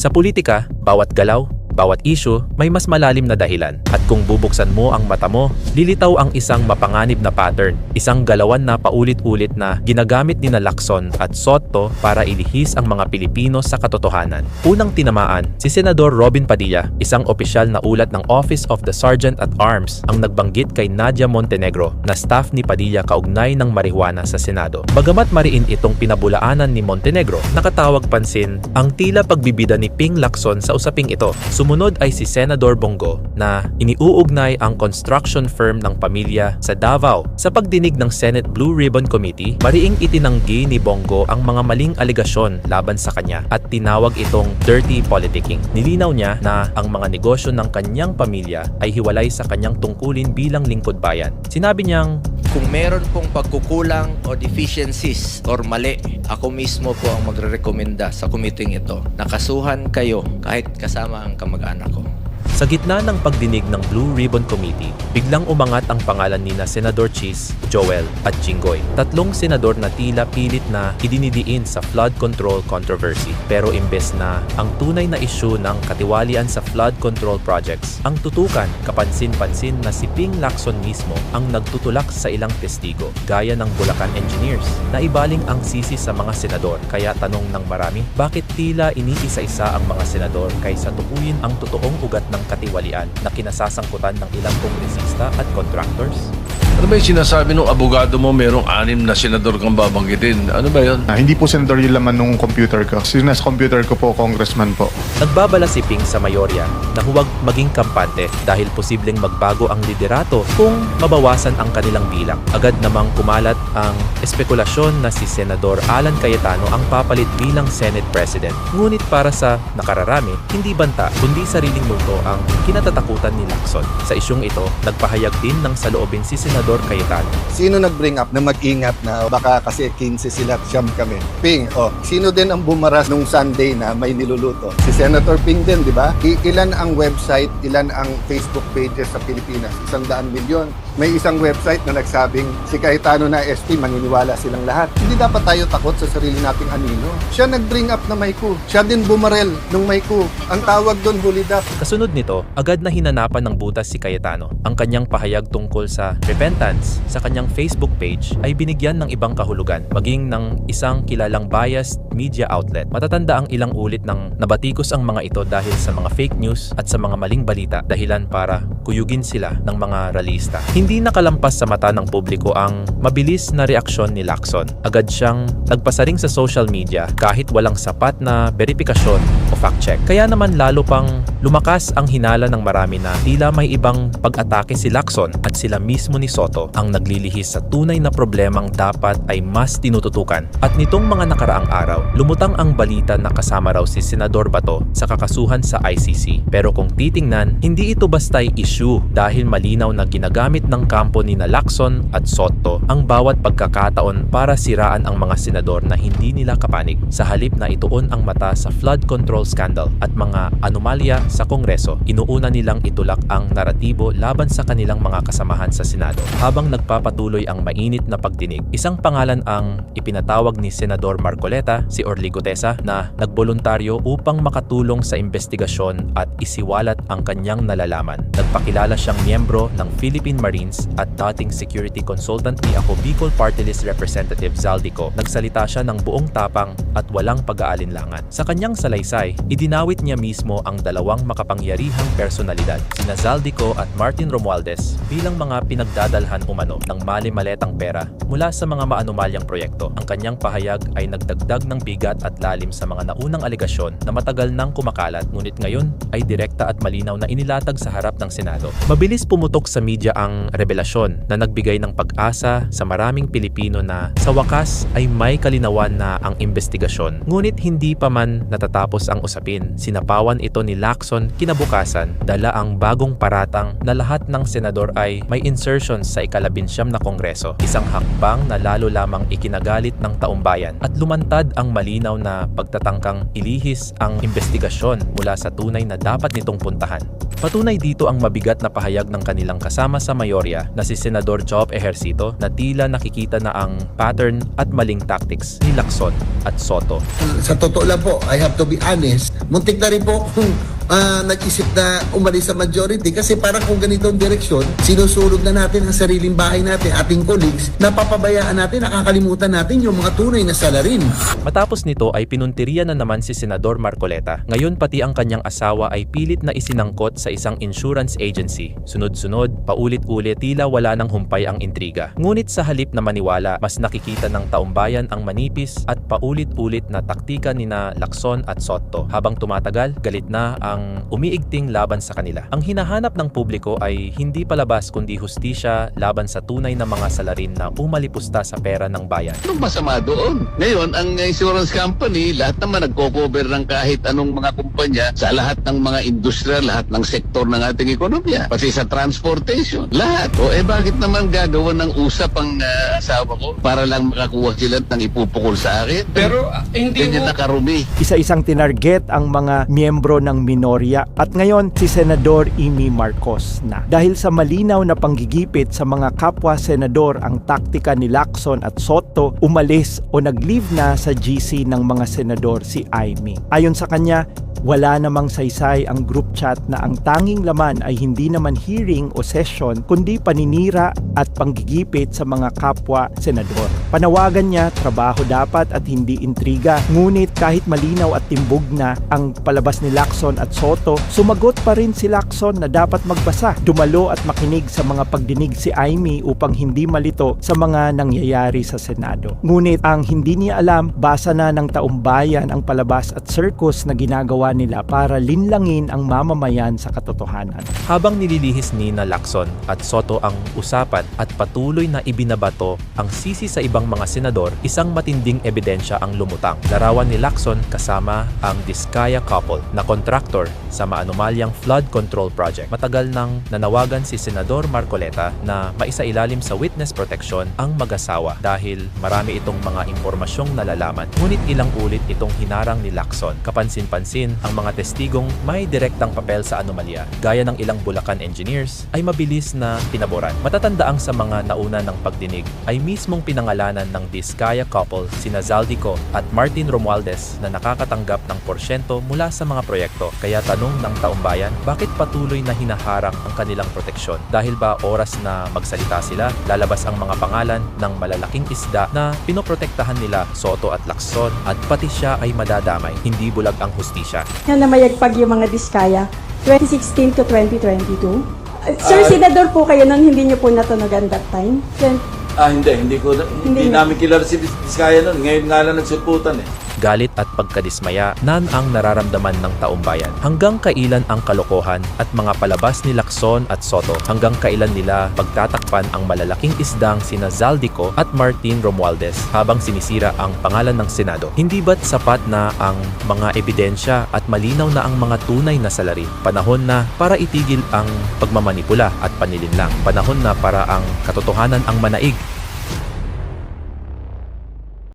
Sa politika, bawat galaw, bawat issue may mas malalim na dahilan. At kung bubuksan mo ang mata mo, lilitaw ang isang mapanganib na pattern. Isang galawan na paulit-ulit na ginagamit ni Lacson at Soto para ilihis ang mga Pilipino sa katotohanan. Unang tinamaan, si Senador Robin Padilla, isang opisyal na ulat ng Office of the Sergeant at Arms ang nagbanggit kay Nadia Montenegro na staff ni Padilla kaugnay ng marijuana sa Senado. Bagamat mariin itong pinabulaanan ni Montenegro, nakatawag pansin ang tila pagbibida ni Ping Lacson sa usaping ito. Sumunod ay si Senador Bongo na iniuugnay ang construction firm ng pamilya sa Davao. Sa pagdinig ng Senate Blue Ribbon Committee, mariing itinanggi ni Bongo ang mga maling aligasyon laban sa kanya at tinawag itong dirty politicking. Nilinaw niya na ang mga negosyo ng kanyang pamilya ay hiwalay sa kanyang tungkulin bilang lingkod bayan. Sinabi niyang Kung meron pong pagkukulang o deficiencies or mali, ako mismo po ang magre-rekomenda sa committee ito. Nakasuhan kayo kahit kasama ang kamag-anak ko. Sa gitna ng pagdinig ng Blue Ribbon Committee, biglang umangat ang pangalan ni na Senador Cheese, Joel at Jinggoy. Tatlong senador na tila pilit na idinidiin sa flood control controversy. Pero imbes na ang tunay na issue ng katiwalian sa flood control projects, ang tutukan kapansin-pansin na si Ping Lacson mismo ang nagtutulak sa ilang testigo, gaya ng Bulacan Engineers, na ibaling ang sisi sa mga senador. Kaya tanong ng marami, bakit tila iniisa-isa ang mga senador kaysa tukuyin ang totoong ugat ng katiwalian na kinasasangkutan ng ilang kongresista at contractors? Ano ba yung sinasabi ng abogado mo merong anim na senador kang babanggitin? Ano ba yun? Ah, hindi po senador yung laman nung computer ko. Kasi nasa computer ko po, congressman po. Nagbabala si Ping sa mayorya na huwag maging kampante dahil posibleng magbago ang liderato kung mabawasan ang kanilang bilang. Agad namang kumalat ang espekulasyon na si Senador Alan Cayetano ang papalit bilang Senate President. Ngunit para sa nakararami, hindi banta kundi sariling multo ang kinatatakutan ni Lacson. Sa isyong ito, nagpahayag din ng saloobin si Senador Cayetano. Sino nag-bring up na mag-ingat na baka kasi 15 sila siyam kami? Ping, oh, sino din ang bumaras nung Sunday na may niluluto? Si Senator Ping din, di ba? Ilan ang website, ilan ang Facebook pages sa Pilipinas? Isang daan milyon. May isang website na nagsabing si Cayetano na SP, maniniwala silang lahat. Hindi dapat tayo takot sa sarili nating anino. Siya nag-bring up na may coup. Siya din bumarel nung may coup. Ang tawag doon, hulidap. Kasunod nito, agad na hinanapan ng butas si Cayetano. Ang kanyang pahayag tungkol sa repentance sa kanyang Facebook page ay binigyan ng ibang kahulugan, maging ng isang kilalang biased media outlet. Matatanda ang ilang ulit ng nabatikos ang mga ito dahil sa mga fake news at sa mga maling balita dahilan para kuyugin sila ng mga ralista. Hindi nakalampas sa mata ng publiko ang mabilis na reaksyon ni Lacson. Agad siyang nagpasaring sa social media kahit walang sapat na verifikasyon o fact check. Kaya naman lalo pang lumakas ang hinala ng marami na tila may ibang pag-atake si Lacson at sila mismo ni Soto ang naglilihis sa tunay na problemang dapat ay mas tinututukan. At nitong mga nakaraang araw, lumutang ang balita na kasama raw si Senador Bato sa kakasuhan sa ICC. Pero kung titingnan, hindi ito basta'y issue dahil malinaw na ginagamit ng kampo ni na Lacson at Soto ang bawat pagkakataon para siraan ang mga senador na hindi nila kapanig sa halip na ituon ang mata sa flood control scandal at mga anomalya sa Kongreso. Inuuna nilang itulak ang naratibo laban sa kanilang mga kasamahan sa Senado. Habang nagpapatuloy ang mainit na pagdinig, isang pangalan ang ipinatawag ni Senador Marcoleta, si Orly Gutesa, na nagboluntaryo upang makatulong sa investigasyon at isiwalat ang kanyang nalalaman. Nagpakilala siyang miyembro ng Philippine Marines at dating security consultant ni ako Bicol Party List Representative Zaldico. Nagsalita siya ng buong tapang at walang pag-aalinlangan. Sa kanyang salaysay, idinawit niya mismo ang dalawang makapangyarihang personalidad, sina Zaldico at Martin Romualdez bilang mga pinagdadalhan umano ng mali-maletang pera mula sa mga maanumalyang proyekto. Ang kanyang pahayag ay nagdagdag ng bigat at lalim sa mga naunang alegasyon na matagal nang kumakalat ngunit ngayon ay direkta at malinaw na inilatag sa harap ng Senado. Mabilis pumutok sa media ang revelasyon na nagbigay ng pag-asa sa maraming Pilipino na sa wakas ay may kalinawan na ang investigasyon. Ngunit hindi pa man natatapos ang usapin. Sinapawan ito ni Lacson kinabukasan dala ang bagong paratang na lahat ng senador ay may insertions sa ikalabinsyam na kongreso. Isang hakbang na lalo lamang ikinagalit ng taumbayan at lumantad ang malinaw na pagtatangkang ilihis ang investigasyon mula sa tunay na dapat nitong puntahan. Patunay dito ang mabigat na pahayag ng kanilang kasama sa mayor Divisoria na si Senador Job Ejercito na tila nakikita na ang pattern at maling tactics ni Lacson at Soto. sa totoo lang po, I have to be honest, muntik na rin po ah, nag-isip na umalis sa majority kasi parang kung ganito ang direksyon, sinusulog na natin ang sariling bahay natin, ating colleagues, napapabayaan natin, nakakalimutan natin yung mga tunay na salarin. Matapos nito ay pinuntirian na naman si Senador Marcoleta. Ngayon pati ang kanyang asawa ay pilit na isinangkot sa isang insurance agency. Sunod-sunod, paulit-ulit tila wala nang humpay ang intriga. Ngunit sa halip na maniwala, mas nakikita ng taumbayan ang manipis at paulit-ulit na taktika ni na Lacson at Soto. Habang tumatagal, galit na ang umiigting laban sa kanila. Ang hinahanap ng publiko ay hindi palabas kundi hustisya laban sa tunay na mga salarin na umalipusta sa pera ng bayan. Anong masama doon? Ngayon, ang insurance company, lahat naman nagko-cover ng kahit anong mga kumpanya sa lahat ng mga industriya, lahat ng sektor ng ating ekonomiya. Pati sa transportation. Lahat. O eh bakit naman gagawa ng usap ang ah, asawa ko para lang makakuha sila ng ipupukol sa akin? Pero ah, hindi Ganyan na karumi. isa-isang tinarget ang mga miyembro ng minorya at ngayon si Senador Amy Marcos na. Dahil sa malinaw na panggigipit sa mga kapwa senador ang taktika ni Lacson at Soto, umalis o nag-leave na sa GC ng mga senador si Amy. Ayon sa kanya, wala namang saysay ang group chat na ang tanging laman ay hindi naman hearing o session kundi paninira at panggigipit sa mga kapwa senador. Panawagan niya, trabaho dapat at hindi intriga. Ngunit kahit malinaw at timbog na ang palabas ni Lacson at Soto, sumagot pa rin si Lacson na dapat magbasa, dumalo at makinig sa mga pagdinig si Amy upang hindi malito sa mga nangyayari sa Senado. Ngunit ang hindi niya alam, basa na ng taumbayan ang palabas at circus na ginagawa nila para linlangin ang mamamayan sa katotohanan. Habang nililihis ni na Lacson at Soto ang usapan at patuloy na ibinabato ang sisi sa ibang mga senador, isang matinding ebidensya ang lumutang. Larawan ni Lacson kasama ang Diskaya couple na kontraktor sa maanumalyang flood control project. Matagal nang nanawagan si Senador Marcoleta na maisailalim sa witness protection ang mag-asawa dahil marami itong mga impormasyong nalalaman. Ngunit ilang ulit itong hinarang ni Lacson. Kapansin-pansin ang mga testigong may direktang papel sa anomalya, gaya ng ilang Bulacan engineers, ay mabilis na pinaboran. Matatandaang sa mga nauna ng pagdinig ay mismong pinangalanan ng Diskaya couple sina Zaldico at Martin Romualdez na nakakatanggap ng porsyento mula sa mga proyekto. Kaya tanong ng taumbayan, bakit patuloy na hinaharang ang kanilang proteksyon? Dahil ba oras na magsalita sila, lalabas ang mga pangalan ng malalaking isda na pinoprotektahan nila Soto at Lacson at pati siya ay madadamay. Hindi bulag ang hustisya. na namayagpag yung mga diskaya 2016 to 2022. Uh, Sir, senador po kayo nang hindi niyo po natunugan that time. Then, Ah, hindi. Hindi ko hindi, Hindi. namin kilala si Dis- Diskaya noon. Ngayon nga lang nagsuputan eh. Galit at pagkadismaya nan ang nararamdaman ng taumbayan. Hanggang kailan ang kalokohan at mga palabas ni Lacson at Soto? Hanggang kailan nila pagtatakpan ang malalaking isdang sina Zaldico at Martin Romualdez habang sinisira ang pangalan ng Senado? Hindi ba't sapat na ang mga ebidensya at malinaw na ang mga tunay na salarin? Panahon na para itigil ang pagmamanipula at panilinlang. Panahon na para ang katotohanan ang manaig